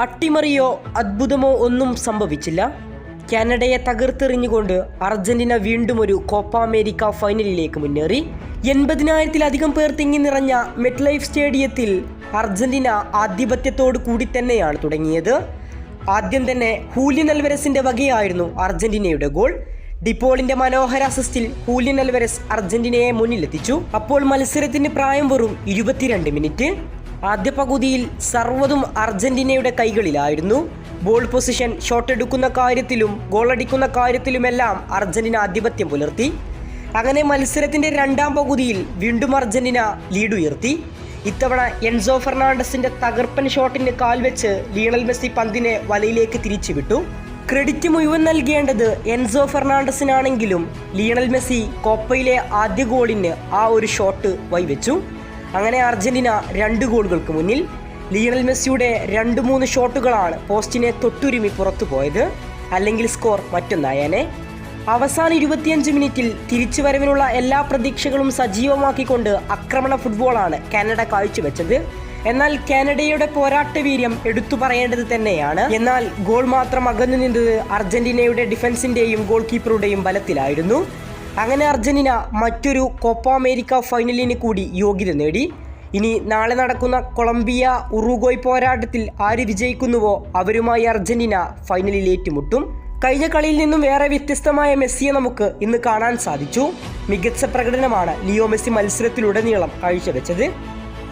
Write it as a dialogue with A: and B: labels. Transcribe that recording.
A: അട്ടിമറിയോ അത്ഭുതമോ ഒന്നും സംഭവിച്ചില്ല. കാനഡയെ തകർത്തെറിഞ്ഞുകൊണ്ട് അർജന്റീന വീണ്ടും ഒരു കോപ്പ അമേരിക്ക ഫൈനലിലേക്ക് മുന്നേറി. എൺപതിനായിരത്തിലധികം പേർ തിങ്ങി നിറഞ്ഞ മെറ്റ്ലൈഫ് സ്റ്റേഡിയത്തിൽ അർജന്റീന ആധിപത്യത്തോടു കൂടി തന്നെയാണ് തുടങ്ങിയത്. ആദ്യം തന്നെ ഹൂലിയൻ അൽവരസിന്റെ വകയായിരുന്നു അർജന്റീനയുടെ ഗോൾ. ഡിപ്പോളിന്റെ മനോഹര അസിസ്റ്റിൽ ഹൂലിയൻ അൽവരസ് അർജന്റീനയെ മുന്നിലെത്തിച്ചു. അപ്പോൾ മത്സരത്തിന്റെ പ്രായം വെറും ഇരുപത്തിരണ്ട് മിനിറ്റ്. ആദ്യ പകുതിയിൽ സർവതും അർജന്റീനയുടെ കൈകളിലായിരുന്നു. ബോൾ പൊസിഷൻ ഷോട്ട് എടുക്കുന്ന കാര്യത്തിലും ഗോളടിക്കുന്ന കാര്യത്തിലുമെല്ലാം അർജന്റീന ആധിപത്യം പുലർത്തി. അങ്ങനെ മത്സരത്തിന്റെ രണ്ടാം പകുതിയിൽ വീണ്ടും അർജന്റീന ലീഡ് ഉയർത്തി. ഇത്തവണ എൻസോ ഫെർണാണ്ടസിന്റെ തകർപ്പൻ ഷോട്ടിന് കാൽവെച്ച് ലീണൽ മെസ്സി പന്തിനെ വലയിലേക്ക് തിരിച്ചുവിട്ടു. ക്രെഡിറ്റ് മുഴുവൻ നൽകേണ്ടത് എൻസോ ഫെർണാണ്ടസിനാണെങ്കിലും ലീണൽ മെസ്സി കോപ്പയിലെ ആദ്യ ഗോളിന് ആ ഒരു ഷോട്ട് വൈവെച്ചു. അങ്ങനെ അർജന്റീന രണ്ട് ഗോളുകൾക്ക് മുന്നിൽ ലിയണൽ മെസ്സിയുടെ രണ്ട് മൂന്ന് ഷോട്ടുകളാണ് പോസ്റ്റിനെ തൊട്ടുരുമി പുറത്തു പോയത് അല്ലെങ്കിൽ സ്കോർ മറ്റൊന്നായേനെ. അവസാന ഇരുപത്തിയഞ്ച് മിനിറ്റിൽ തിരിച്ചുവരവിനുള്ള എല്ലാ പ്രതീക്ഷകളും സജീവമാക്കിക്കൊണ്ട് ആക്രമണ ഫുട്ബോളാണ് കാനഡ കാഴ്ചവെച്ചത്. എന്നാൽ കാനഡയുടെ പോരാട്ട വീര്യം എടുത്തു പറയേണ്ടത് തന്നെയാണ്. എന്നാൽ ഗോൾ മാത്രം അകന്നു നിന്നത് അർജന്റീനയുടെ ഡിഫൻസിന്റെയും ഗോൾ കീപ്പറുടെയും ബലത്തിലായിരുന്നു. അങ്ങനെ അർജന്റീന മറ്റൊരു കോപ്പ അമേരിക്ക ഫൈനലിന് കൂടി യോഗ്യത നേടി. ഇനി നാളെ നടക്കുന്ന കൊളംബിയ ഉറുഗോയ് പോരാട്ടത്തിൽ ആര് വിജയിക്കുന്നുവോ അവരുമായി അർജന്റീന ഫൈനലിൽ ഏറ്റുമുട്ടും. കഴിഞ്ഞ കളിയിൽ നിന്നും വേറെ വ്യത്യസ്തമായ മെസ്സിയെ നമുക്ക് ഇന്ന് കാണാൻ സാധിച്ചു. മികച്ച പ്രകടനമാണ് ലിയോ മെസ്സി മത്സരത്തിലുടനീളം കാഴ്ചവെച്ചത്.